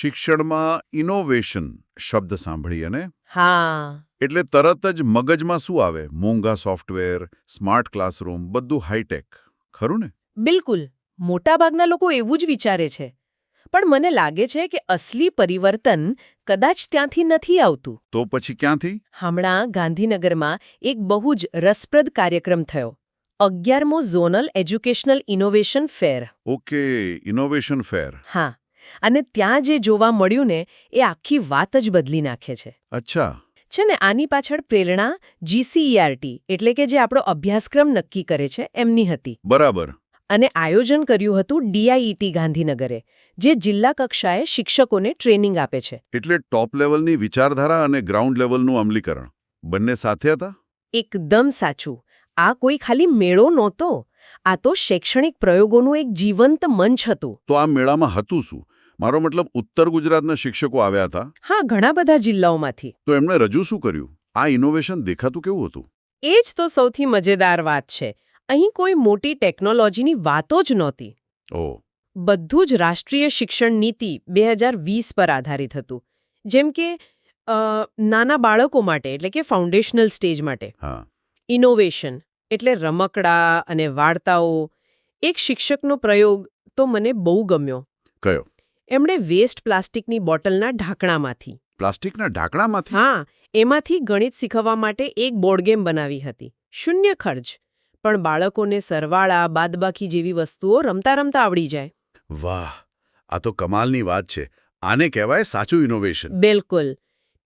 શિક્ષણમાં ઇનોવેશન શબ્દ સાંભળી અને હા. એટલે તરત જ મગજમાં શું આવે? મોંઘા સોફ્ટવેર સ્માર્ટ ક્લાસરૂમ બધું હાઈટેક ખરું ને? બિલકુલ. મોટાભાગના લોકો એવું જ વિચારે છે. પણ મને લાગે છે કે અસલી પરિવર્તન કદાચ ત્યાંથી નથી આવતું. તો પછી ક્યાંથી? હમણાં ગાંધીનગરમાં એક બહુ જ રસપ્રદ કાર્યક્રમ થયો. અગિયારમો zonal educational innovation fair. Okay innovation fair. હા. અને ત્યાં જે જોવા મળ્યું ને એ આખી વાત જ બદલી નાખે છે. અચ્છા. છે ને આની પાછળ પ્રેરણા જીસીઈઆરટી એટલે કે જે આપણો અભ્યાસક્રમ નક્કી કરે છે એમની હતી. બરાબર. અને આયોજન કર્યું હતું ડીઆઈઈટી ગાંધીનગરે જે જિલ્લા કક્ષાએ શિક્ષકોને ટ્રેનિંગ આપે છે. એટલે ટોપ લેવલની વિચારધારા અને ગ્રાઉન્ડ લેવલનું અમલીકરણ. બંને સાથે હતા? એકદમ સાચું. આ કોઈ ખાલી મેળો નહોતો. આ તો શૈક્ષણિક પ્રયોગોનું એક જીવંત મંચ હતું. તો આ મેળામાં હતું શું? મારો મતલબ ઉત્તર ગુજરાતના શિક્ષકો આવ્યા હતા? હા ઘણા બધા જિલ્લાઓમાંથી. તો એમણે રજૂ શું કર્યું? આ ઇનોવેશન દેખાતું કેવું હતું? એ જ તો સૌથી મજેદાર વાત છે. અહીં કોઈ મોટી ટેકનોલોજીની વાતો જ નહોતી. ઓ. બધું જ રાષ્ટ્રીય શિક્ષણ નીતિ બે પર આધારિત હતું. જેમ કે નાના બાળકો માટે એટલે કે ફાઉન્ડેશનલ સ્ટેજ માટે. હા. ઇનોવેશન એટલે રમકડા અને વાર્તાઓ. એક શિક્ષકનો પ્રયોગ તો મને બહુ ગમ્યો. કયો? એમણે વેસ્ટ પ્લાસ્ટિકની બોટલના ઢાંકણામાંથી. પ્લાસ્ટિકના ઢાંકણામાંથી? હા એમાંથી ગણિત શીખવવા માટે એક બોર્ડ ગેમ બનાવી હતી. શૂન્ય ખર્ચ. પણ બાળકોને સરવાળા બાદબાકી જેવી વસ્તુઓ રમતા રમતા આવડી જાય. વાહ આ તો કમાલની વાત છે. આને કહેવાય સાચું ઇનોવેશન બિલકુલ.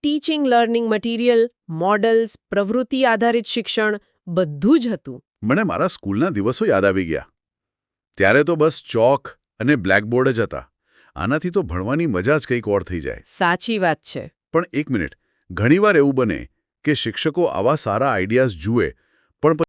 ટીચિંગ લર્નિંગ મટીરિયલ મોડલ્સ પ્રવૃત્તિ આધારિત શિક્ષણ બધું જ હતું. મને મારા સ્કૂલના દિવસો યાદ આવી ગયા. ત્યારે તો બસ ચોક અને બ્લેકબોર્ડ જ હતા. આનાથી તો ભણવાની મજા જ કંઈક ઓર થઈ જાય. સાચી વાત છે. પણ એક મિનિટ ઘણીવાર એવું બને કે શિક્ષકો આવા સારા આઈડિયાઝ જુએ પણ